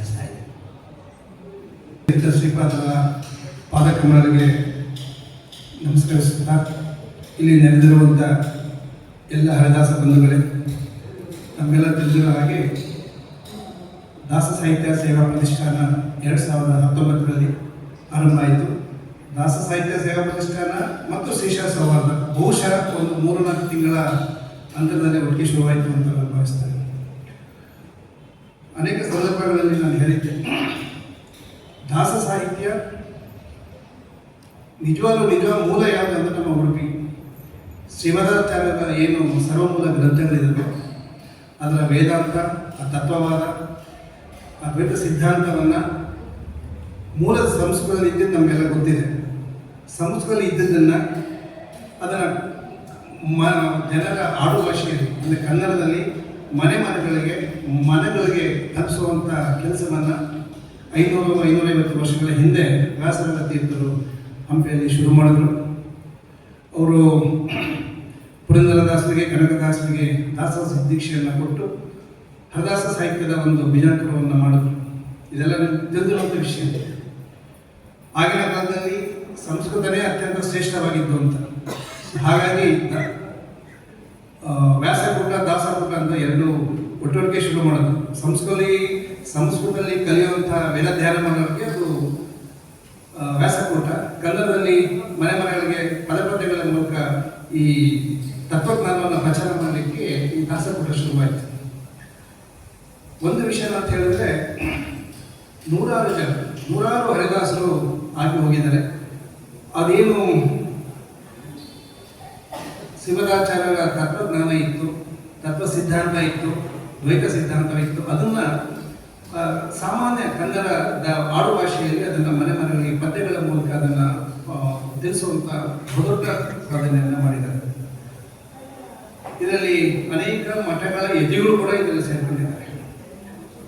ಪ್ರಾರ್ಥಿಸ್ತಾ ಇದ್ದೇನೆ ಶ್ರೀಪಾದರ ಪಾದಕಮಲರಿಗೆ ನಮಸ್ಕರಿಸುತ್ತಾ, ಇಲ್ಲಿ ನೆರೆದಿರುವಂಥ ಎಲ್ಲ ಹರಿದಾಸ ಬಂಧುಗಳೇ, ನಮ್ಮೆಲ್ಲ ತಿಳಿದಿರೋ ಹಾಗೆ ದಾಸ ಸಾಹಿತ್ಯ ಸೇವಾ ಪ್ರತಿಷ್ಠಾನ ಎರಡು ಸಾವಿರದ ಹತ್ತೊಂಬತ್ತರಲ್ಲಿ ಆರಂಭ ಆಯಿತು. ದಾಸ ಸಾಹಿತ್ಯ ಸೇವಾ ಪ್ರತಿಷ್ಠಾನ ಮತ್ತು ಶ್ರೀಶಾ ಸೌಹಾರ್ದ, ಬಹುಶಃ ಒಂದು ಮೂರು ನಾಲ್ಕು ತಿಂಗಳ ಅಂತರದಲ್ಲಿ ಒಟ್ಟಿಗೆ ಶುರುವಾಯಿತು ಅಂತ ನಾನು ಅನೇಕ ಸಂದರ್ಭಗಳಲ್ಲಿ ನಾನು ಹೇಳಿದ್ದೆ. ದಾಸ ಸಾಹಿತ್ಯ ನಿಜವಾಗ್ಲೂ ನಿಜ ಮೂಲ ಯಾವುದು ಅಂತ ನಮ್ಮ ಉಡುಪಿ ಶ್ರೀಮದಾಚಾರ್ಯರ ಏನು ಸರ್ವಮೂಲ ಗ್ರಂಥಗಳಿದ್ದಾವೆ ಅದರ ವೇದಾಂತ, ಆ ತತ್ವವಾದ ಅದ್ವೈತ ಸಿದ್ಧಾಂತವನ್ನು ಮೂಲ ಸಂಸ್ಕೃತದಲ್ಲಿ ಇದ್ದಿದ್ದು ನಮಗೆಲ್ಲ ಗೊತ್ತಿದೆ. ಸಂಸ್ಕೃತದಲ್ಲಿ ಇದ್ದದ್ದನ್ನು ಅದರ ಮ, ಜನರ ಆಡುಭಾಷೆಯಲ್ಲಿ, ಅಂದರೆ ಕನ್ನಡದಲ್ಲಿ ಮನೆ ಮನೆಗಳಿಗೆ ಮನೆಗಳಿಗೆ ತಲುಪಿಸುವಂಥ ಕೆಲಸವನ್ನು ಐನೂರು, ಐನೂರೈವತ್ತು ವರ್ಷಗಳ ಹಿಂದೆ ವ್ಯಾಸರಾಜ ತೀರ್ಥರು ಹಂಪಿಯಲ್ಲಿ ಶುರು ಮಾಡಿದರು. ಅವರು ಪುರಂದರದಾಸರಿಗೆ, ಕನಕದಾಸರಿಗೆ ದಾಸ ದೀಕ್ಷೆಯನ್ನು ಕೊಟ್ಟು ಹರದಾಸ ಸಾಹಿತ್ಯದ ಒಂದು ಬೀಜಾಂಕರವನ್ನು ಮಾಡಿದ್ರು. ಇದೆಲ್ಲ ತಿಳಿದಿರುವಂಥ ವಿಷಯ. ಆಗಿನ ಕಾಲದಲ್ಲಿ ಸಂಸ್ಕೃತನೇ ಅತ್ಯಂತ ಶ್ರೇಷ್ಠವಾಗಿದ್ದು ಅಂತ. ಹಾಗಾಗಿ ವ್ಯಾಸಕೂಟ ದಾಸಕೂಟ ಅಂತ ಎರಡು ಒಟ್ಟೊಟ್ಟಿಗೆ ಶುರು ಮಾಡೋದು. ಸಂಸ್ಕೃತದಲ್ಲಿ ಸಂಸ್ಕೃತದಲ್ಲಿ ಕಲಿಯುವಂತಹ ವೇದಾಧ್ಯಾನ ಮಾಡೋಕ್ಕೆ ಅದು ವ್ಯಾಸಕೂಟ ಕನ್ನಡದಲ್ಲಿ ಮನೆ ಮನೆಗಳಿಗೆ ಪದಪದ್ಯಗಳ ಮೂಲಕ ಈ ತತ್ವಜ್ಞಾನವನ್ನು ಪ್ರಚಾರ ಮಾಡಲಿಕ್ಕೆ ಈ ದಾಸಕೂಟ ಶುರುವಾಯಿತು. ಒಂದು ವಿಷಯ ಅಂತ ಹೇಳಿದ್ರೆ, ನೂರಾರು ಜನ, ನೂರಾರು ಹರಿದಾಸರು ಆಗಿ ಹೋಗಿದ್ದಾರೆ. ಅದೇನು ಶಿವದಾಚಾರ್ಯರ ತತ್ವಜ್ಞಾನ ಇತ್ತು, ತತ್ವ ಸಿದ್ಧಾಂತ ಇತ್ತು, ದ್ವೈತ ಸಿದ್ಧಾಂತ ಇತ್ತು. ಅದನ್ನ ಸಾಮಾನ್ಯ ಕನ್ನಡದ ಆಡು ಭಾಷೆಯಲ್ಲಿ ಅದನ್ನು ಮನೆ ಮನೆಗಳಿಗೆ ಪದ್ಯಗಳ ಮೂಲಕ ಅದನ್ನು ತಿಳಿಸುವಂಥ ದೊಡ್ಡ ಸಾಧನೆಯನ್ನು ಮಾಡಿದ್ದಾರೆ. ಇದರಲ್ಲಿ ಅನೇಕ ಮಠಗಳ ಯತಿಗಳು ಕೂಡ ಇದರಲ್ಲಿ ಸೇರ್ಕೊಂಡಿದ್ದಾರೆ.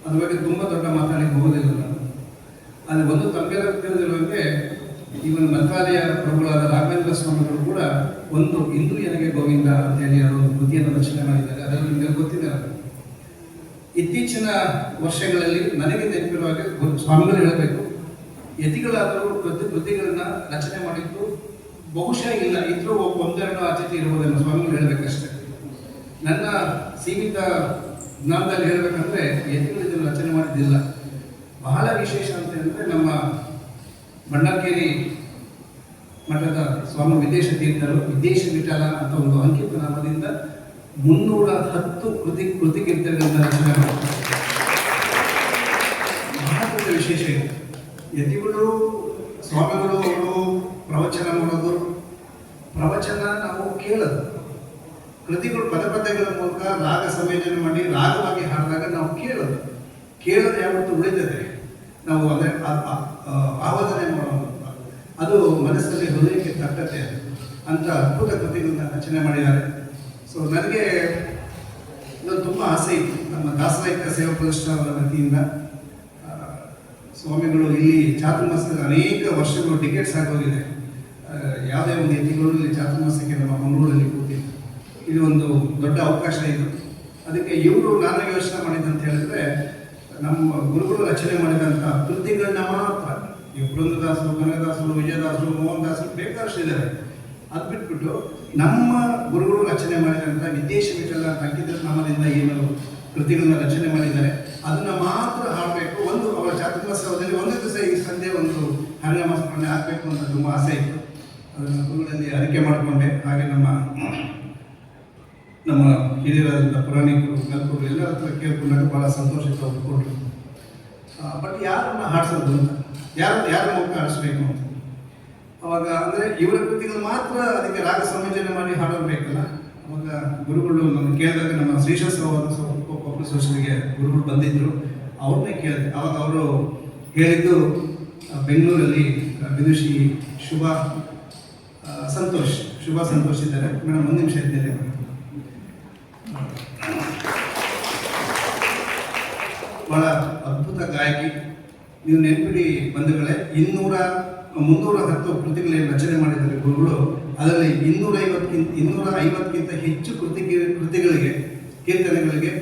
ಅದ್ರ ಬಗ್ಗೆ ತುಂಬ ದೊಡ್ಡ ಮಾತಾಡಲಿಕ್ಕೆ ಹೋಗೋದಿಲ್ಲ ನಾನು. ಆದರೆ ಒಂದು ತಮ್ಮೆಲ್ಲ ತಿಳಿದಿರುವಂತೆ, ಈವನ್ ಮಂತ್ರಾಲಯ ಪ್ರಭುಗಳಾದ ರಾಘವೇಂದ್ರ ಸ್ವಾಮಿಗಳು ಕೂಡ ಒಂದು ಇಂದು ಎನಗೆ ಗೋವಿಂದ ಅಂತ ಹೇಳಿ ಅವರು ಒಂದು ಕೃತಿಯನ್ನು ರಚನೆ ಮಾಡಿದ್ದಾರೆ. ಅದರಲ್ಲಿ ನಿಮಗೆ ಗೊತ್ತಿದೆ ಇತ್ತೀಚಿನ ವರ್ಷಗಳಲ್ಲಿ ನನಗೆ ನೆನಪಿರುವ ಹಾಗೆ ಸ್ವಾಮಿಗಳು ಹೇಳಬೇಕು, ಯತಿಗಳಾದರೂ ಕೃತಿ ಕೃತಿಗಳನ್ನ ರಚನೆ ಮಾಡಿದ್ದು ಬಹುಶಃ ಇಲ್ಲ. ಇದ್ರೂ ಒಂದೆರಡು ಆಚೆ ಇರುವುದನ್ನು ಸ್ವಾಮಿಗಳು ಹೇಳಬೇಕಷ್ಟೇ. ನನ್ನ ಸೀಮಿತ ಜ್ಞಾನದಲ್ಲಿ ಹೇಳಬೇಕಂದ್ರೆ ಯತಿಗಳು ಇದನ್ನು ರಚನೆ ಮಾಡಿದ್ದಿಲ್ಲ. ಬಹಳ ವಿಶೇಷ ಅಂತ ಹೇಳಿದ್ರೆ ನಮ್ಮ ಬಣ್ಣಕ್ಕೇರಿ ಮಠದ ಸ್ವಾಮಿ ವಿದೇಶ ತೀರ್ಥರು ವಿದೇಶ ವಿಠಲ ಅಂತ ಒಂದು ಅಂಕಿತ ನಾಮದಿಂದ ಮುನ್ನೂರ ಹತ್ತು ಕೃತಿ ಕೃತಿ ಕೀರ್ತನೆಗಳಿಂದ ರಚನೆ ವಿಶೇಷ ಇದೆ. ಯತಿಗಳು, ಸ್ವಾಮಿಗಳು, ಅವರು ಪ್ರವಚನ ಮಾಡೋದು. ಪ್ರವಚನ ನಾವು ಕೇಳೋದು. ಕೃತಿಗಳು ಪದಪದ್ಯಗಳ ಮೂಲಕ ರಾಗ ಸಂಯೋಜನೆ ಮಾಡಿ ರಾಗವಾಗಿ ಹಾಡಿದಾಗ ನಾವು ಕೇಳೋದು. ಕೇಳೋದು ಯಾವತ್ತು ಉಳಿದಿದೆ ನಾವು ಅಂದರೆ ಆವಾದನೆ ಮಾಡೋದು ಅದು ಮನಸ್ಸಲ್ಲಿ ಹೃದಯಕ್ಕೆ ತಟ್ಟತೆ ಅಂತ ಅದ್ಭುತ ಕೃತಿಗಳನ್ನ ರಚನೆ ಮಾಡಿದ್ದಾರೆ. ಸೊ ನನಗೆ ಇನ್ನೊಂದು ತುಂಬ ಆಸೆ ಇತ್ತು. ನಮ್ಮ ದಾಸರಾಹಿತ್ಯ ಸೇವಾ ಪ್ರತಿಷ್ಠಾನದ ವತಿಯಿಂದ ಸ್ವಾಮಿಗಳು ಇಲ್ಲಿ ಚಾತುರ್ಮಾಸದ ಅನೇಕ ವರ್ಷಗಳು ಟಿಕೆಟ್ಸ್ ಆಗೋಗಿದೆ. ಯಾವುದೇ ಒಂದು ಯತಿಗಳು ಇಲ್ಲಿ ಚಾತುರ್ಮಾಸಕ್ಕೆ ನಮ್ಮ ಮಂಗಳೂರಲ್ಲಿ ಕೂತಿಲ್ಲ ಇದು ಒಂದು ದೊಡ್ಡ ಅವಕಾಶ ಇದು. ಅದಕ್ಕೆ ಇವರು ನಾನು ಯೋಚನೆ ಮಾಡಿದ್ದಂತ ಹೇಳಿದ್ರೆ, ನಮ್ಮ ಗುರುಗಳು ರಚನೆ ಮಾಡಿದಂಥ ಕೃತಿಗಳನ್ನ ಮಾತ್ರ ಈ ಬೃಂದದಾಸರು ಕನಕದಾಸರು ವಿಜಯದಾಸರು ಮೋಹನ್ ದಾಸರು ಬೇಕಾದಷ್ಟು ಇದ್ದಾರೆ. ಅದು ಬಿಟ್ಬಿಟ್ಟು ನಮ್ಮ ಗುರುಗಳು ರಚನೆ ಮಾಡಿದಂಥ ವಿದೇಶ ವಿಠಲ ಅಂಕಿತ ನಾಮದಿಂದ ಏನು ಕೃತಿಗಳನ್ನ ರಚನೆ ಮಾಡಿದ್ದಾರೆ. ಅದನ್ನು ಮಾತ್ರ ಹಾಡಬೇಕು. ಒಂದು ಅವರ ಚಾತುರ್ಮಾಸದಲ್ಲಿ ಒಂದು ದಿವಸ ಈ ಸಂಜೆ ಒಂದು ಹರಿನಾಮ ಸ್ಮರಣೆ ಹಾಕಬೇಕು ಅಂತ ತುಂಬ ಆಸೆ ಇತ್ತು. ಅದನ್ನು ಗುರುಗಳಲ್ಲಿ ಅರಿಕೆ ಮಾಡಿಕೊಂಡೆ. ಹಾಗೆ ನಮ್ಮ ನಮ್ಮ ಹಿರಿಯರಾದಂಥ ಪುರಾಣಿಕರು ಗಲ್ಪರು ಎಲ್ಲರ ಹತ್ರ ಕೇಳ್ಕೊಂಡಾಗ ಭಾಳ ಸಂತೋಷಕ್ಕೆ ಕೊಟ್ಟರು ಬಟ್ ಯಾರನ್ನ ಹಾಡಿಸೋದು ಅಂತ? ಯಾರು ಯಾರು ಮುಖ ಹಾಡಿಸ್ಬೇಕು ಅಂತ? ಅವಾಗ ಅಂದರೆ ಇವರ ಕೃತಿಗಳು ಮಾತ್ರ ಅದಕ್ಕೆ ರಾಗ ಸಂಯೋಜನೆ ಮಾಡಿ ಹಾಡೋದು ಬೇಕಲ್ಲ ಅವಾಗ ಗುರುಗಳು ನಮ್ಮ ಕೇಳಿದಾಗ ನಮ್ಮ ಶ್ರೀಶಾಸ್ತ್ರವಾದ ಸೋಷನಿಗೆ ಗುರುಗಳು ಬಂದಿದ್ದರು ಅವ್ರನ್ನೇ ಕೇಳಿದೆ. ಅವಾಗ ಅವರು ಹೇಳಿದ್ದು ಬೆಂಗಳೂರಲ್ಲಿ ವಿದುಷಿ ಶುಭ ಸಂತೋಷ್ ಶುಭ ಸಂತೋಷ್ ಇದ್ದಾರೆ. ಮೇಡಮ್, ಒಂದು ನಿಮಿಷ ಇದ್ದೇನೆ ಬಹಳ ಅದ್ಭುತ ಗಾಯಕಿ. ನೀವು ನೆನಪಿಡಿ ಬಂಧುಗಳೇ, ಇನ್ನೂರ, ಮುನ್ನೂರ ಹತ್ತು ಕೃತಿಗಳೇನು ರಚನೆ ಮಾಡಿದ್ದಾರೆ ಗುರುಗಳು. ಅದರಲ್ಲಿ ಇನ್ನೂರ ಐವತ್ತಕ್ಕಿಂತ ಇನ್ನೂರ ಐವತ್ತಕ್ಕಿಂತ ಹೆಚ್ಚು ಕೃತಿ, ಕೃತಿಗಳಿಗೆ, ಕೀರ್ತನೆಗಳಿಗೆ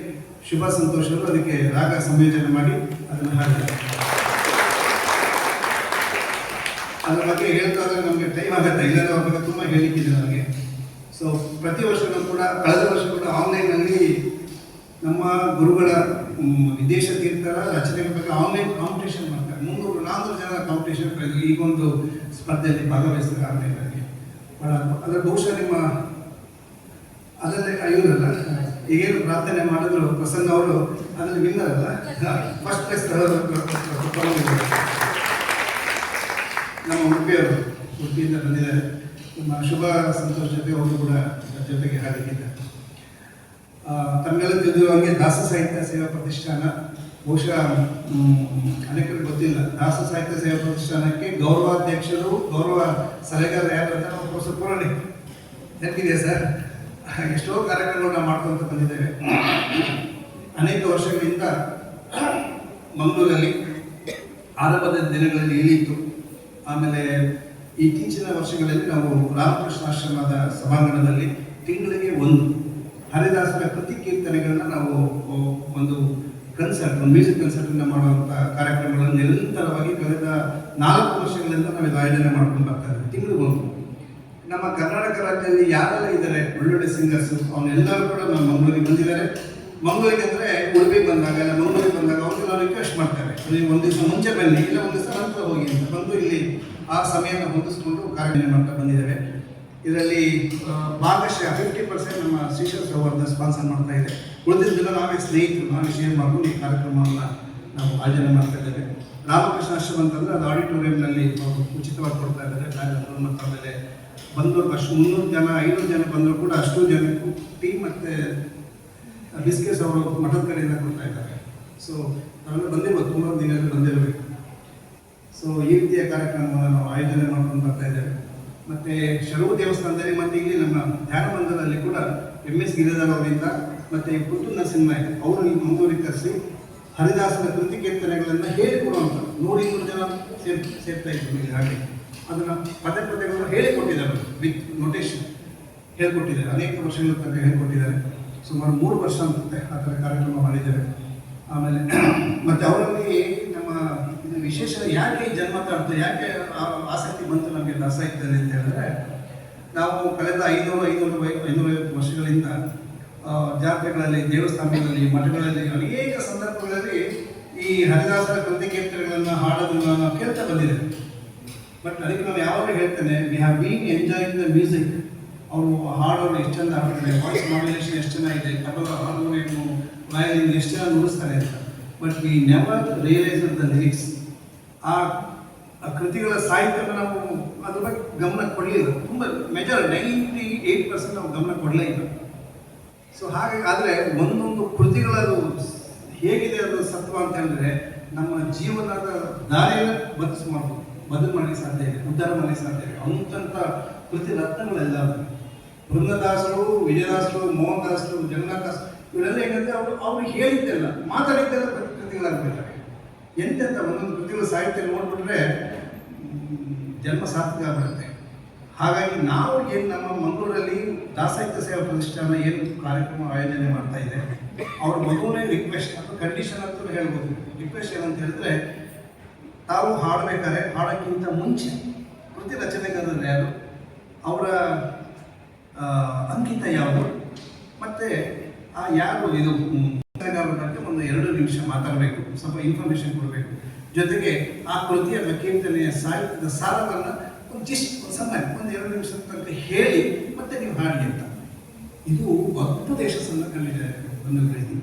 ಶುಭ ಸಂತೋಷಗಳು. ಅದಕ್ಕೆ ರಾಗ ಸಂಯೋಜನೆ ಮಾಡಿ ಅದನ್ನು ಹಾಡಿದ್ದಾರೆ ಅದ್ರ ಬಗ್ಗೆ ಹೇಳ್ತಾ ಇದ್ರೆ ನಮಗೆ ಟೈಮ್ ಆಗುತ್ತೆ. ಇಲ್ಲ ಅವ್ರ ಬಗ್ಗೆ ತುಂಬ ಹೇಳಿಕ್ಕಿದೆ ನಮಗೆ. ಸೊ ಪ್ರತಿ ವರ್ಷನೂ ಕೂಡ, ಕಳೆದ ವರ್ಷ ಕೂಡ ಆನ್ಲೈನಲ್ಲಿ ನಮ್ಮ ಗುರುಗಳ ವಿದೇಶ ತೀರ್ಥರ ರಚನೆ ಬಗ್ಗೆ ಆನ್ಲೈನ್ ಕಾಂಪಿಟೇಷನ್ ಮಾಡ್ತಾರೆ. ಮುನ್ನೂರು ನಾಲ್ಕು ಜನ ಕಾಂಪಿಟೇಷನ್ ಈಗ ಒಂದು ಸ್ಪರ್ಧೆಯಲ್ಲಿ ಭಾಗವಹಿಸ್ತಾರೆ ಆನ್ಲೈನಲ್ಲಿ ಭಾಳ ಅದರ ಬಹುಶಃ ನಿಮ್ಮ ಅದರಲ್ಲಿ ಇವರಲ್ಲ ಈಗೇನು ಪ್ರಾರ್ಥನೆ ಮಾಡಿದ್ರು ಪ್ರಸನ್ನ ಅವರು ಅದರಲ್ಲಿ ಫಸ್ಟ್ ಪ್ಲೇಸ್ ನಮ್ಮ ಉಡುಪಿಯವರು ಉಡುಪಿಯಿಂದ ಬಂದಿದ್ದಾರೆ. ನಮ್ಮ ಶುಭ ಸಂತೋಷ್ ಜೊತೆ ಅವರು ಕೂಡ ಜೊತೆಗೆ ಹಾಡಿದ್ದಾರೆ. ಆ, ತಮ್ಮೆಲ್ಲ ತಿಳಿದಿರೋ ದಾಸ ಸಾಹಿತ್ಯ ಸೇವಾ ಪ್ರತಿಷ್ಠಾನ ಬಹುಶಃ ಅನೇಕರಿಗೆ ಗೊತ್ತಿಲ್ಲ. ದಾಸ ಸಾಹಿತ್ಯ ಸೇವಾ ಪ್ರತಿಷ್ಠಾನಕ್ಕೆ ಗೌರವಾಧ್ಯಕ್ಷರು ಗೌರವ ಸಲಹೆಗಾರ ಯಾರು ಅಂತ ನಾವು ಪ್ರೊಫೆಸರ್ ಪುರಾಣಿ. ಸರ್? ಎಷ್ಟೋ ಕಾರ್ಯಕ್ರಮಗಳನ್ನ ಮಾಡ್ಕೊಂತ ಬಂದಿದ್ದೇವೆ. ಅನೇಕ ವರ್ಷಗಳಿಂದ ಮಂಗಳೂರಲ್ಲಿ ಆರಂಭದ ದಿನಗಳಲ್ಲಿ ಇಳಿಯಿತು. ಆಮೇಲೆ ಇತ್ತೀಚಿನ ವರ್ಷಗಳಲ್ಲಿ ನಾವು ರಾಮಕೃಷ್ಣ ಆಶ್ರಮದ ಸಭಾಂಗಣದಲ್ಲಿ ತಿಂಗಳಿಗೆ ಒಂದು ಹರಿದಾಸರ ಕೃತಿ ಕೀರ್ತನೆಗಳನ್ನ ನಾವು ಒಂದು ಕನ್ಸರ್ಟ್ ಒಂದು ಮ್ಯೂಸಿಕ್ ಕನ್ಸರ್ಟನ್ನು ಮಾಡುವಂಥ ಕಾರ್ಯಕ್ರಮಗಳನ್ನು ನಿರಂತರವಾಗಿ ಕಳೆದ ನಾಲ್ಕು ವರ್ಷಗಳಿಂದ ನಾವು ಇದು ಆಯೋಜನೆ ಮಾಡ್ಕೊಂಡು ಬರ್ತಾ ಇದ್ದೀವಿ. ತಿಂಗಳು ಒಂದು ನಮ್ಮ ಕರ್ನಾಟಕ ರಾಜ್ಯದಲ್ಲಿ ಯಾರೆಲ್ಲ ಇದ್ದಾರೆ? ಒಳ್ಳೊಳ್ಳೆ ಸಿಂಗರ್ಸ್ ಅವನ್ನೆಲ್ಲರೂ ಕೂಡ ನಮ್ಮ ಮಂಗಳೂರಿಗೆ ಬಂದಿದ್ದಾರೆ. ಮಂಗಳೂರಿಗೆ ಅಂದ್ರೆ ಉಡುಪಿಗೆ ಬಂದಾಗ, ಇಲ್ಲ ಮಂಗಳೂರಿಗೆ ಬಂದಾಗ ಅವ್ರಿಗೆ ನಾವು ರಿಕ್ವೆಸ್ಟ್ ಮಾಡ್ತಾರೆ. ನೀವು ಒಂದು ದಿವಸ ಮುಂಚೆ ಬನ್ನಿ, ಇಲ್ಲ ಒಂದು ದಿವಸ ನಂತರ ಹೋಗಿ ಅಂತ ಬಂದು ಇಲ್ಲಿ ಆ ಸಮಯನ ಹೊಂದಿಸ್ಕೊಂಡು ಕಾರ್ಯಕ್ರಮ ಮಾಡ್ತಾ ಬಂದಿದ್ದೇವೆ. ಇದರಲ್ಲಿ ಭಾಗಶಃ ಫಿಫ್ಟಿ ಪರ್ಸೆಂಟ್ ನಮ್ಮ ಶ್ರೀಶಲ್ ಸೌಹಾರ್ದ ಸ್ಪಾನ್ಸರ್ ಮಾಡ್ತಾ ಇದೆ. ಉಳಿದಿದ್ದೆಲ್ಲ ನಾವೇ ಸ್ನೇಹಿತರು, ನಾವೇ ಶೇರ್ ಮಾಡ್ಕೊಂಡು ಈ ಕಾರ್ಯಕ್ರಮವನ್ನು ನಾವು ಆಯೋಜನೆ ಮಾಡ್ತಾ ಇದ್ದೇವೆ. ರಾಮಕೃಷ್ಣ ಆಶ್ರಮ ಅಂತಂದರೆ ಅದು ಆಡಿಟೋರಿಯಂನಲ್ಲಿ ಉಚಿತವಾಗಿ ಕೊಡ್ತಾ ಇದ್ದಾರೆ. ಮತ್ತು ಆಮೇಲೆ ಬಂದವರು ಅಷ್ಟು ಮುನ್ನೂರು ಜನ, ಐನೂರು ಜನ ಬಂದರೂ ಕೂಡ ಅಷ್ಟು ಜನಕ್ಕೂ ಟೀ ಮತ್ತು ಬಿಸ್ಕೆಟ್ಸ್ ಅವರು ಮಠದ ಕಡೆಯಿಂದ ಕೊಡ್ತಾ ಇದ್ದಾರೆ. ಸೊ ನಾವೆಲ್ಲ ಬಂದಿರ್ಬೋದು ತುಂಬ ದಿನ ಬಂದಿರಬೇಕು ಸೊ ಈ ರೀತಿಯ ಕಾರ್ಯಕ್ರಮವನ್ನು ನಾವು ಆಯೋಜನೆ ಮಾಡ್ಕೊಂಡು ಬರ್ತಾ ಇದ್ದೇವೆ. ಮತ್ತೆ ಶರವು ದೇವಸ್ಥಾನದಲ್ಲಿ ಮತ್ತೆ ಇಲ್ಲಿ ನಮ್ಮ ಧ್ಯಾನ ಮಂದಿರದಲ್ಲಿ ಕೂಡ ಎಂ ಎಸ್ ಗಿರಿಧರ್ ಅವರಿಂದ ಮತ್ತೆ ಪುತ್ತೂರ್ ನರಸಿಂಹ ಅವರು ಮಂಗಳೂರಿಗೆ ಕರೆಸಿ ಹರಿದಾಸನ ಕೃತಿ ಕೀರ್ತನೆಗಳನ್ನು ಹೇಳಿಕೊಡುವಂಥ ನೂರು ಇನ್ನೂರು ಜನ ಸೇರ್, ಸೇರ್ತಾ ಇದ್ರು ಇಲ್ಲಿ ಹಾಗೆ. ಅದನ್ನು ಪದೇ ಪದೇಗಳು ಹೇಳಿಕೊಟ್ಟಿದ್ದಾರೆ ವಿತ್ ನೋಟೇಶನ್ ಹೇಳ್ಕೊಟ್ಟಿದ್ದಾರೆ. ಅನೇಕ ವರ್ಷಗಳ ತನಕ ಹೇಳ್ಕೊಟ್ಟಿದ್ದಾರೆ. ಸುಮಾರು ಮೂರು ವರ್ಷ ಅನ್ಸುತ್ತೆ ಆ ಥರ ಕಾರ್ಯಕ್ರಮ ಮಾಡಿದ್ದಾರೆ. ಆಮೇಲೆ ಮತ್ತೆ ಅವರಲ್ಲಿ ನಮ್ಮ ಯಾಕೆ ಈ ಜನ್ಮ ತಾಡ್ತು ಯಾಕೆ ಆಸಕ್ತಿ ಬಂತು ನಮಗೆ ದಾಸಾಹಿತ್ಯದಲ್ಲಿ ಅಂತ ಹೇಳಿದ್ರೆ, ನಾವು ಕಳೆದ ಐನೂರು ಐನೂರು ಐನೂರೈವತ್ತು ವರ್ಷಗಳಿಂದ ಜಾತ್ರೆಗಳಲ್ಲಿ, ದೇವಸ್ಥಾನಗಳಲ್ಲಿ, ಮಠಗಳಲ್ಲಿ, ಅನೇಕ ಸಂದರ್ಭಗಳಲ್ಲಿ ಈ ಹರಿದಾಸರ ಕೃತಿ ಕೀರ್ತನೆಗಳನ್ನು ಹಾಡೋದನ್ನು ನಾವು ಕೇಳ್ತಾ ಬಂದಿದೆ ಬಟ್ ಅದಕ್ಕೆ ನಾವು ಯಾವಾಗಲೂ ಹೇಳ್ತೇನೆ we have been enjoying the music ಅವರು ಹಾಡೋರು ಎಷ್ಟು ಚೆಂದ ಹಾಡ್ತಾರೆ ವಾಯ್ಸ್ ಮಾಡ್ಯುಲೇಷನ್ ಎಷ್ಟು ಚೆನ್ನಾಗಿದೆ ತಬಲ ಹಾರ್ಮೋನಿಯಂ ವಯಲಿನ್ ಎಷ್ಟು ಚೆನ್ನಾಗಿ ನುಡಿಸ್ತಾರೆ ಅಂತ. But we never realise the lyrics ಆ ಕೃತಿಗಳ ಸಾಹಿತ್ಯವನ್ನು ನಾವು ಅದ್ರ ಬಗ್ಗೆ ಗಮನ ಕೊಡಲಿಲ್ಲ. ತುಂಬ ಮೆಜರ್ ನೈಂಟಿ ಏಯ್ಟ್ ಪರ್ಸೆಂಟ್ ನಾವು ಗಮನ ಕೊಡಲೇ ಇಲ್ಲ. ಸೊ ಹಾಗಾಗಿ ಆದರೆ ಒಂದೊಂದು ಕೃತಿಗಳದು ಹೇಗಿದೆ ಅದು ಸತ್ವ ಅಂತ ಹೇಳಿದ್ರೆ ನಮ್ಮ ಜೀವನದ ದಾರಿಯನ್ನು ಬದಲಿಸ್ ಮಾಡ್ಬೋದು. ಬದಲು ಮಾಡಲಿಕ್ಕೆ ಸಾಧ್ಯ ಇದೆ ಉದ್ಧಾರ ಮಾಡಲಿಕ್ಕೆ ಸಾಧ್ಯ ಇದೆ ಅಂತಂಥ ಕೃತಿ ರತ್ನಗಳೆಲ್ಲ. ಬೃಂದದಾಸರು ವಿಜಯದಾಸರು ಮೋಹನ್ ದಾಸರು ಜಗನ್ನಾಥ ದಾಸ್ ಇವರೆಲ್ಲ ಏನಂದ್ರೆ ಅವರು ಅವ್ರು ಹೇಳಿದ್ದೆಲ್ಲ, ಮಾತಾಡಿದ್ದೆಲ್ಲ ಕೃತಿಗಳಾಗಬೇಕು ಎಂತೆಂಥ ಒಂದೊಂದು ಕೃತಿಗಳು ಸಾಹಿತ್ಯ ನೋಡ್ಬಿಟ್ರೆ ಜನ್ಮ ಸಾರ್ಥಕ ಬರುತ್ತೆ. ಹಾಗಾಗಿ ನಾವು ಏನು ನಮ್ಮ ಮಂಗಳೂರಲ್ಲಿ ದಾಸಾಹಿತ್ಯ ಸೇವಾ ಪ್ರತಿಷ್ಠಾನ ಏನು ಕಾರ್ಯಕ್ರಮ ಆಯೋಜನೆ ಮಾಡ್ತಾ ಇದೆ, ಅವ್ರ ಮಗುವೇ ರಿಕ್ವೆಸ್ಟ್ ಅಥವಾ ಕಂಡೀಷನ್ ಅಂತ ಹೇಳ್ಬೋದು. ರಿಕ್ವೆಸ್ಟ್ ಏನಂತ ಹೇಳಿದ್ರೆ, ತಾವು ಹಾಡಬೇಕಾದ್ರೆ ಹಾಡೋಕ್ಕಿಂತ ಮುಂಚೆ ಕೃತಿ ರಚನೆಗಾರರು ಯಾರು? ಅವರ ಅಂಕಿತ ಯಾವುದು ಮತ್ತು ಆ ಯಾರು ಇದು ಒಂದು ಎರಡು ನಿಮಿಷ ಮಾತಾಡಬೇಕು, ಸ್ವಲ್ಪ ಇನ್ಫಾರ್ಮೇಶನ್ ಕೊಡಬೇಕು. ಜೊತೆಗೆ ಆ ಕೃತಿಯ ಕೀರ್ತನೆಯ ಸಾಹಿತ್ಯದ ಸಾರವನ್ನು ಒಂದು ಜಿಸ್ಟ್ ಸಣ್ಣ ಒಂದು ಎರಡು ನಿಮಿಷ ತನಕ ಹೇಳಿ, ಮತ್ತೆ ನೀವು ಹಾಡಿ ಅಂತ. ಇದು ದೇಶ ಯಶಸ್ಸನ್ನು ಒಂದು ಕೃತಿ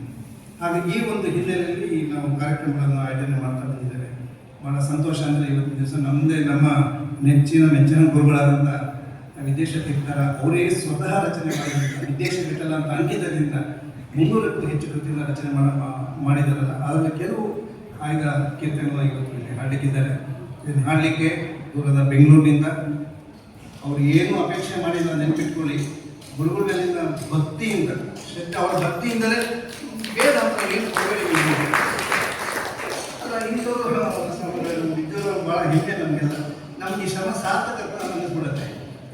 ಹಾಗೆ ಈ ಒಂದು ಹಿನ್ನೆಲೆಯಲ್ಲಿ ನಾವು ಕಾರ್ಯಕ್ರಮಗಳನ್ನು ಆಯೋಜನೆ ಮಾಡ್ತಾ ಬಂದಿದ್ದೇವೆ. ಬಹಳ ಸಂತೋಷ ಅಂದರೆ ಇವತ್ತು ದಿವಸ ನಮ್ಮದೇ ನಮ್ಮ ನೆಚ್ಚಿನ ಮೆಚ್ಚಿನ ಗುರುಗಳಾದಂಥ ವಿದೇಶ ತೀರ್ಥರ ಅವರೇ ಸ್ವತಃ ರಚನೆ ಮಾಡಿದಂಥ ವಿದೇಶ ಬಿಟ್ಟಲ್ಲ ಅಂತ ಅಂಕಿತದಿಂದ ಮುನ್ನೂರಕ್ಕೂ ಹೆಚ್ಚು ಕೃತಿಯನ್ನು ರಚನೆ ಮಾಡಿದಾರಲ್ಲ. ಅದರಲ್ಲಿ ಕೆಲವು ಆಯ್ದ ಕೀರ್ತನೆಗಳು ಇವತ್ತು ಇಲ್ಲಿ ಹಾಡಲಿಕ್ಕಿದ್ದಾರೆ. ಇದನ್ನು ಹಾಡಲಿಕ್ಕೆ ದೂರದ ಬೆಂಗಳೂರಿನಿಂದ ಅವರು ಏನು ಅಪೇಕ್ಷೆ ಮಾಡಿಲ್ಲ ನೆನಪಿಟ್ಕೊಳ್ಳಿ. ಗುರುಗಳ ಮೇಲಿನ ಭಕ್ತಿಯಿಂದ ಅವರ ಭಕ್ತಿಯಿಂದಲೇ. ಅಲ್ಲ ಇಂಥವ್ರು ಭಾಳ ಹೆಮ್ಮೆ ನಮಗೆಲ್ಲ. ನಮ್ಗೆ ಈ ಶ್ರಮ ಸಾರ್ಥಕ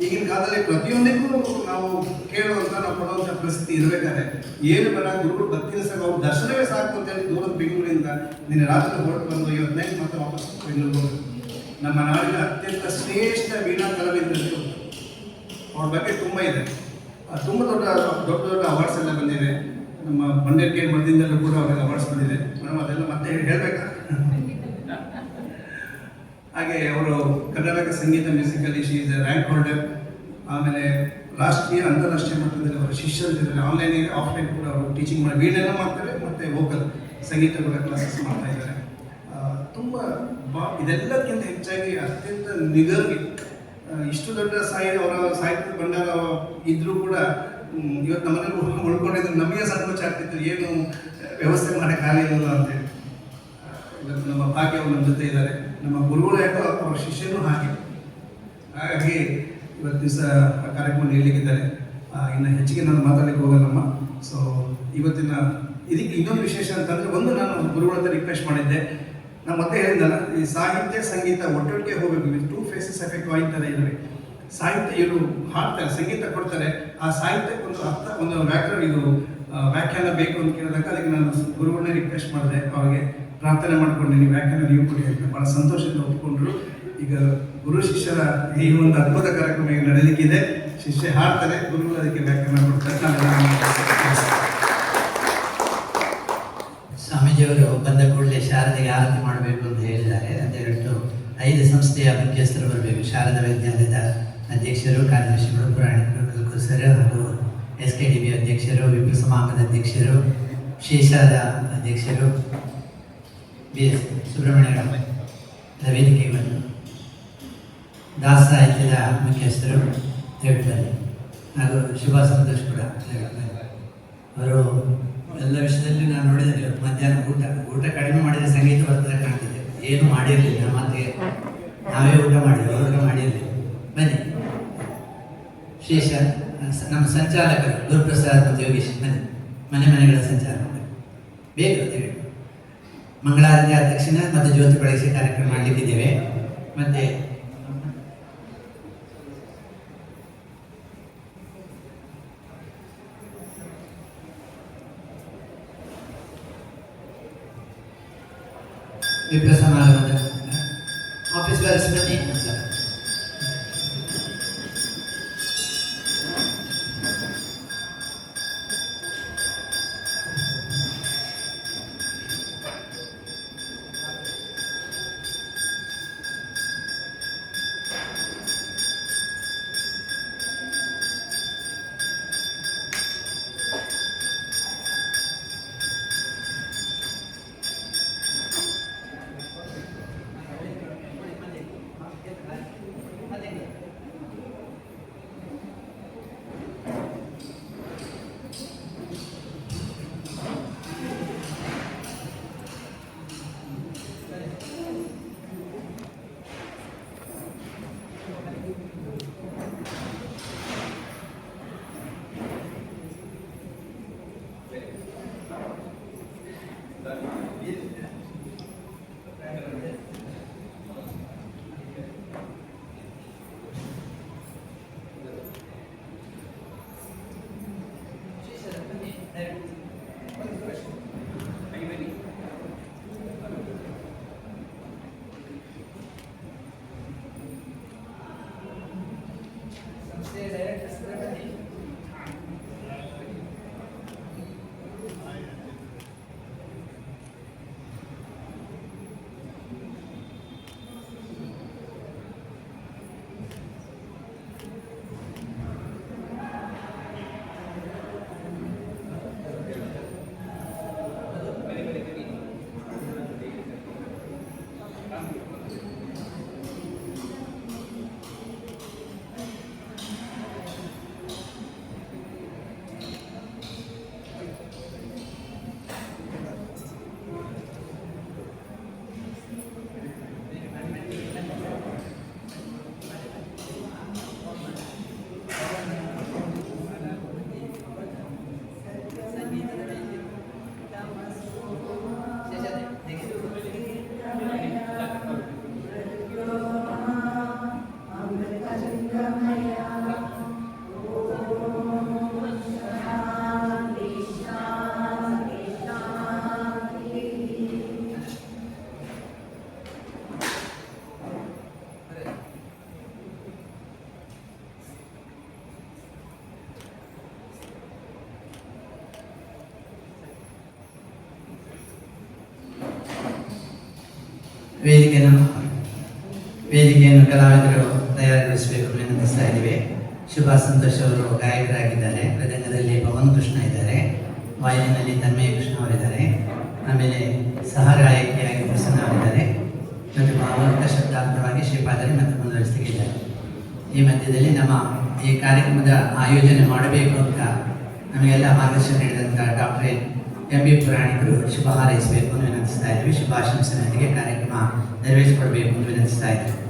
ಈಗಿನ ಕಾಲದಲ್ಲಿ ಪ್ರತಿಯೊಂದಕ್ಕೂ ನಾವು ಕೇಳುವಂತ, ನಾವು ಕೊಡುವಂತ ಪರಿಸ್ಥಿತಿ ಇರಬೇಕಾದ್ರೆ ಏನು ಬೇಡ, ಗುರುಗಳು ಬರ್ತೀನಿ ಸರ್, ಅವ್ರು ದರ್ಶನವೇ ಸಾಕು ಅಂತ ಹೇಳಿ ದೂರದ ಬೆಂಗಳೂರಿಂದ ನಿನ್ನೆ ರಾತ್ರಿ ಹೊರಟು ಬಂದು ಇವತ್ತು ನೈಟ್ ಮತ್ತೆ ವಾಪಸ್ ಬೆಂಗಳೂರು ನಮ್ಮ ನಾಡಿನ ಅತ್ಯಂತ ಶ್ರೇಷ್ಠ ವೀಣಾ ಕಲಾವಿದರು ಅವ್ರ ಬಗ್ಗೆ ತುಂಬ ಇದೆ. ತುಂಬ ದೊಡ್ಡ ದೊಡ್ಡ ದೊಡ್ಡ ಅವಾರ್ಡ್ಸ್ ಎಲ್ಲ ಬಂದಿದೆ ನಮ್ಮ ಮಂಡ್ಯಕ್ಕೆ ಮಠದಿಂದಲೂ ಕೂಡ ಅವ್ರಿಗೆ ಅವಾರ್ಡ್ಸ್ ಬಂದಿದೆ ಮೇಡಮ್, ಅದೆಲ್ಲ ಮತ್ತೆ ಹೇಳ್ಬೇಕಾ? ಹಾಗೆ ಅವರು ಕರ್ನಾಟಕ ಸಂಗೀತ ಮ್ಯೂಸಿಕಲ್ಲಿ ಶಿ ಇಸ್ ರ್ಯಾಂಕ್ ಹೋಲ್ಡರ್ ಆಮೇಲೆ ರಾಷ್ಟ್ರೀಯ, ಅಂತಾರಾಷ್ಟ್ರೀಯ ಮಟ್ಟದಲ್ಲಿ ಅವರ ಶಿಷ್ಯರಿದ್ದಾರೆ ಆನ್ಲೈನ್ ಆಫ್ಲೈನ್ ಕೂಡ ಅವರು ಟೀಚಿಂಗ್ ಮಾಡಿ. ವೀಣೆಲ್ಲ ಮಾಡ್ತಾರೆ, ಮತ್ತು ವೋಕಲ್ ಸಂಗೀತ ಕೂಡ ಕ್ಲಾಸಸ್ ಮಾಡ್ತಾ ಇದ್ದಾರೆ. ತುಂಬ ಬಾ, ಇದೆಲ್ಲಕ್ಕಿಂತ ಹೆಚ್ಚಾಗಿ ಅತ್ಯಂತ ನಿಗರ್ವಿ ಇಷ್ಟು ದೊಡ್ಡ ಸಾಹಿತ್ಯ ಅವರ ಸಾಹಿತ್ಯ ಭಂಡಾರ ಇದ್ರೂ ಕೂಡ ಇವತ್ತು ನಮ್ಮನೇಲಿ ಉಳ್ಕೊಂಡಿದ್ರು ನಮಗೆ ಸಂಕೋಚ ಆಗ್ತಿತ್ತು. ಏನು ವ್ಯವಸ್ಥೆ ಮಾಡೋಕ್ಕಾಗಲಿಲ್ಲ ಅಂತೇಳಿ ಇವತ್ತು ನಮ್ಮ ಭಾಗ್ಯ ನಮ್ಮ ಜೊತೆ ಇದ್ದಾರೆ. ನಮ್ಮ ಗುರುಗಳು ಯಾಕೋ ಅವರ ಶಿಷ್ಯನೂ ಹಾಗೆ. ಹಾಗಾಗಿ ಇವತ್ತು ದಿವಸ ಕಾರ್ಯಕ್ರಮ ನೀಡಲಿಕ್ಕಿದ್ದಾರೆ ಆ, ಇನ್ನು ಹೆಚ್ಚಿಗೆ ನಾನು ಮಾತಾಡಲಿಕ್ಕೆ ಹೋಗಲ್ಲಮ್ಮ. ಸೊ ಇವತ್ತಿನ ಇದಕ್ಕೆ ಇನ್ನೊಂದು ವಿಶೇಷ ಅಂತಂದರೆ ಒಂದು ನಾನು ಗುರುಗಳ ಹತ್ರ ರಿಕ್ವೆಸ್ಟ್ ಮಾಡಿದ್ದೆ. ನಾನು ಮತ್ತೆ ಹೇಳಿದ್ದಲ್ಲ ಈ ಸಾಹಿತ್ಯ ಸಂಗೀತ ಒಟ್ಟೊಟ್ಟಿಗೆ ಹೋಗಬೇಕು. ಟೂ ಫೇಸಸ್ ಎಫೆಕ್ಟ್ ಥರ ಇರಬೇಕು ಸಾಹಿತ್ಯ ಇವರು ಹಾಡ್ತಾರೆ ಸಂಗೀತ ಕೊಡ್ತಾರೆ. ಆ ಸಾಹಿತ್ಯಕ್ಕೆ ಒಂದು ಅರ್ಥ ಒಂದು ವ್ಯಾಕರಣ ಇದು ವ್ಯಾಖ್ಯಾನ ಬೇಕು ಅಂತ ಕೇಳಿದಾಗ ಅದಕ್ಕೆ ನಾನು ಗುರುಗಳನ್ನೇ ರಿಕ್ವೆಸ್ಟ್ ಮಾಡಿದೆ ಅವರಿಗೆ. ಪ್ರಾರ್ಥನೆ ನೀವು ವ್ಯಾಖ್ಯಾನ ನೀವು ಕೊಡಿ ಅಂತ ಭಾಳ ಸಂತೋಷದಿಂದ ಒಪ್ಪಿಕೊಂಡ್ರು ಈಗ ಗುರು ಶಿಷ್ಯರ ಈ ಒಂದು ಅದ್ಭುತ ಕಾರ್ಯಕ್ರಮ ಈಗ ನಡೆಯಲಿಕ್ಕಿದೆ ಶಿಷ್ಯ ಹಾಡ್ತಾರೆ, ಗುರು ಅದಕ್ಕೆ ವ್ಯಾಖ್ಯಾನ ಕೊಡ್ತಾರೆ. ಸ್ವಾಮೀಜಿಯವರು ಬಂದ ಕೂಡಲೇ ಶಾರದೆಗೆ ಆರತಿ ಮಾಡಬೇಕು ಅಂತ ಹೇಳಿದ್ದಾರೆ. ಅಂತ ಹೇಳ್ಬಿಟ್ಟು ಐದು ಸಂಸ್ಥೆಯ ಮುಖ್ಯಸ್ಥರು ಬರಬೇಕು. ಶಾರದಾ ವಿದ್ಯಾಲಯದ ಅಧ್ಯಕ್ಷರು, ಕಾರ್ಯದರ್ಶಿಗಳು, ಪುರಾಣಿಕರು, ಸರ್ ಹಾಗೂ ಎಸ್ ಕೆ ಡಿ ಬಿ ಅಧ್ಯಕ್ಷರು ವಿಪ್ರ ಸಮಾಗದ ಅಧ್ಯಕ್ಷರು, ಶೇಷಾದ ಅಧ್ಯಕ್ಷರು ಬಿ ಎಸ್ ಸುಬ್ರಹ್ಮಣ್ಯ ವೇದಿಕೆಗೆ ಬಂದು ದಾಸ ಸಾಹಿತ್ಯದ ಮುಖ್ಯಸ್ಥರು ಹೇಳ್ತಾರೆ. ಹಾಗೂ ಶುಭ ಸಂತೋಷ್ ಕೂಡ ಅವರು ಎಲ್ಲ ವಿಷಯದಲ್ಲಿ ನಾನು ಇವತ್ತು ಮಧ್ಯಾಹ್ನ ಊಟ. ಊಟ ಕಡಿಮೆ ಮಾಡಿದರೆ ಸಂಗೀತ ಬರ್ತದೆ ಕಾಣ್ತಿದೆ. ಏನು ಮಾಡಿರಲಿಲ್ಲ, ಮತ್ತೆ ನಾವೇ ಊಟ ಮಾಡಿದ್ವಿ, ಅವರು ಊಟ ಮಾಡಿರಲಿಲ್ಲ. ಬನ್ನಿ. ಶೇಷ ನಮ್ಮ ಸಂಚಾಲಕರು ಗುರುಪ್ರಸಾದ್ ಮತ್ತು ಯೋಗೇಶ್, ಬನ್ನಿ. ಮನೆ ಮನೆಗಳ ಸಂಚಾರ ಬೇಗ ಹೇಳಿ ಮಂಗಳಾರತಿ ಆದ ತಕ್ಷಣ ಮತ್ತೆ ಜ್ಯೋತಿ ಬೆಳಗಿಸಿ ಕಾರ್ಯಕ್ರಮ ಮಾಡಲಿಕ್ಕಿದ್ದೇವೆ ಮತ್ತೆ ವಿಪ್ರ ಸಮಾರಂಭದ ಆಫೀಸ್ ವರ್ಸ್ ವೇದಿಕೆಯನ್ನು ವೇದಿಕೆಯನ್ನು ಕಲಾವಿದರು ತಯಾರಿಗೊಳಿಸಬೇಕು ವಿನಂತಿಸ್ತಾ ಇದ್ದೀವಿ ಶುಭಾ ಸಂತೋಷ್ ಅವರು ಗಾಯಕರಾಗಿದ್ದಾರೆ. ಮೃದಂಗದಲ್ಲಿ ಪವನ್ ಕೃಷ್ಣ ಇದ್ದಾರೆ. ವಾಯುವಿನಲ್ಲಿ ತನ್ಮಯ ಕೃಷ್ಣ ಅವರಿದ್ದಾರೆ. ಆಮೇಲೆ ಸಹ ಗಾಯಕಿಯಾಗಿ ಪ್ರಸನ್ನ ಅವರಿದ್ದಾರೆ. ಮತ್ತು ಭಾವಂತ ಶಬ್ದಾರ್ಥವಾಗಿ ಶ್ರೀಪಾದರಿ ಮತ್ತು ಮುಂದುವರಿಸ್ತಿದ್ದಾರೆ ಈ ಮಧ್ಯದಲ್ಲಿ ನಮ್ಮ ಈ ಕಾರ್ಯಕ್ರಮದ ಆಯೋಜನೆ ಮಾಡಬೇಕು ಅಂತ ನಮಗೆಲ್ಲ ಮಾರ್ಗದರ್ಶನ ನೀಡಿದಂಥ ಡಾಕ್ಟರ್ ಎಂ ಬಿ ಪುರಾಣಿಕರು ಶುಭ ಹಾರೈಸಬೇಕು ಅಂತ ವಿನಂತಿಸ್ತಾ ಇದ್ವಿ. ಶುಭಾಶಂಸನೊಂದಿಗೆ ಕಾರ್ಯಕ್ರಮ ನೆರವೇರಿಸಿಕೊಡ್ಬೇಕು ಅಂತ ವಿನಂತಿಸ್ತಾ ಇದ್ವಿ.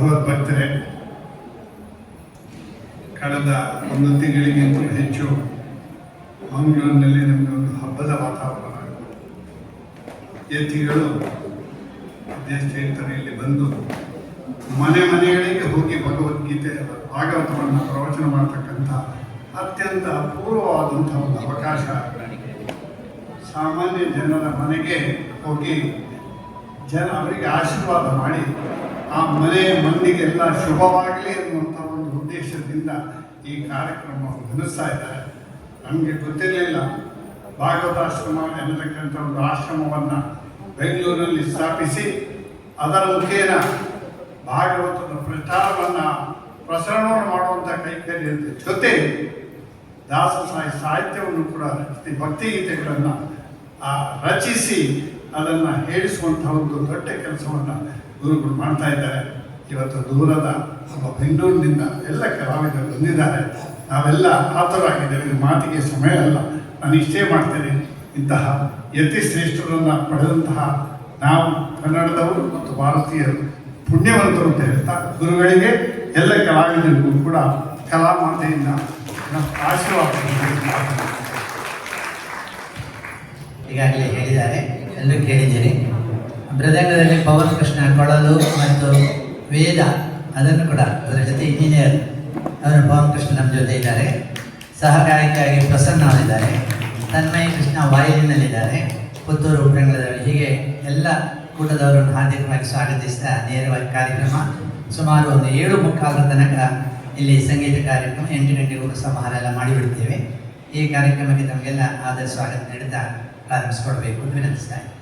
ಭಗವದ್ಭಕ್ತರೇ ಕಳೆದ ಒಂದು ತಿಂಗಳಿಗಿಂತ ಹೆಚ್ಚು ಮಂಗಳೂರಿನಲ್ಲಿ ನಮಗೆ ಒಂದು ಹಬ್ಬದ ವಾತಾವರಣ ಯತಿಗಳು ದೇಶತೀರ್ಥರು ಇಲ್ಲಿ ಬಂದು ಮನೆ ಮನೆಗಳಿಗೆ ಹೋಗಿ ಭಗವದ್ಗೀತೆ ಭಾಗವತವನ್ನು ಪ್ರವಚನ ಮಾಡತಕ್ಕಂಥ ಅತ್ಯಂತ ಅಪೂರ್ವವಾದಂಥ ಒಂದು ಅವಕಾಶ. ಸಾಮಾನ್ಯ ಜನರ ಮನೆಗೆ ಹೋಗಿ ಜನ ಅವರಿಗೆ ಆಶೀರ್ವಾದ ಮಾಡಿ ಆ ಮನೆ ಮಂದಿಗೆಲ್ಲ ಶುಭವಾಗಲಿ ಅನ್ನುವಂಥ ಒಂದು ಉದ್ದೇಶದಿಂದ ಈ ಕಾರ್ಯಕ್ರಮವನ್ನು ನಡೆಸ್ತಾ ಇದ್ದಾರೆ. ನಮಗೆ ಗೊತ್ತಿರಲಿಲ್ಲ ಭಾಗವತಾಶ್ರಮ ಎನ್ನತಕ್ಕಂಥ ಒಂದು ಆಶ್ರಮವನ್ನು ಬೆಂಗಳೂರಿನಲ್ಲಿ ಸ್ಥಾಪಿಸಿ, ಅದರ ಮುಖೇನ ಭಾಗವತದ ಪ್ರಚಾರವನ್ನು ಪ್ರಸರಣವನ್ನು ಮಾಡುವಂಥ ಕೈಕರ್ಯದ ಜೊತೆ ದಾಸ ಸಾಹಿ ಸಾಹಿತ್ಯವನ್ನು ಕೂಡ ರಚಿಸಿ ಭಕ್ತಿಗೀತೆಗಳನ್ನು ರಚಿಸಿ ಅದನ್ನು ಹೇಳಿಸುವಂಥ ಒಂದು ದೊಡ್ಡ ಕೆಲಸವನ್ನು ಗುರುಗಳು ಮಾಡ್ತಾ ಇದ್ದಾರೆ. ಇವತ್ತು ದೂರದ ಒಬ್ಬ ಬೆಂಗಳೂರಿನಿಂದ ಎಲ್ಲ ಕಲಾವಿದರು ಬಂದಿದ್ದಾರೆ. ನಾವೆಲ್ಲ ಆತರಾಗಿದ್ದೇವೆ ಮಾತಿಗೆ ಸಮಯ ಅಲ್ಲ. ನಾನು ಇಷ್ಟೇ ಮಾಡ್ತೇನೆ. ಇಂತಹ ಯತಿ ಶ್ರೇಷ್ಠರನ್ನು ಪಡೆದಂತಹ ನಾವು ಕನ್ನಡದವರು ಮತ್ತು ಭಾರತೀಯರು ಪುಣ್ಯವಂತರು ಅಂತ ಹೇಳ್ತಾ ಗುರುಗಳಿಗೆ ಎಲ್ಲ ಕಲಾವಿದರಿಗೂ ಕೂಡ ಕಲಾ ಮಾತೆಯಿಂದ ಆಶೀರ್ವಾದ ಈಗಾಗಲೇ ಹೇಳಿದ್ದಾರೆ. ಎಲ್ಲರೂ ಕೇಳಿದ್ದೀರಿ. ಮೃದಂಗದಲ್ಲಿ ಪವನ್ ಕೃಷ್ಣ ಕೊಳಲು ಮತ್ತು ವೇದ ಅದನ್ನು ಕೂಡ ಅದರ ಜೊತೆ ಇಂಜಿನಿಯರ್ ಅವರು ಪವನ್ ಕೃಷ್ಣ ನಮ್ಮ ಜೊತೆ ಇದ್ದಾರೆ. ಸಹಗಾಯಕಿಯಾಗಿ ಪ್ರಸನ್ನ ಅವರಿದ್ದಾರೆ. ತನ್ಮಯ ಕೃಷ್ಣ ವಾಯುವಿನಲ್ಲಿದ್ದಾರೆ ಪುತ್ತೂರು ಉಪರಂಗದಲ್ಲಿ ಹೀಗೆ ಎಲ್ಲ ಕೂಟದವರನ್ನು ಹಾರ್ದಿಕವಾಗಿ ಸ್ವಾಗತಿಸಿದ ನೇರವಾಗಿ ಕಾರ್ಯಕ್ರಮ. ಸುಮಾರು ಒಂದು ಏಳು ಮುಕ್ಕಾಲ ತನಕ ಇಲ್ಲಿ ಸಂಗೀತ ಕಾರ್ಯಕ್ರಮ ಎಂಟು ಗಂಟೆಗೂ ಸಮಾಹಾರ ಎಲ್ಲ ಮಾಡಿಬಿಡ್ತೇವೆ. ಈ ಕಾರ್ಯಕ್ರಮಕ್ಕೆ ತಮಗೆಲ್ಲ ಆದರ ಸ್ವಾಗತ ನೀಡುತ್ತಾ ಪ್ರಾರಂಭಿಸಿಕೊಡ್ಬೇಕು. ವಿನಂತಿಸ್ತಾ ಇದ್ದೀನಿ.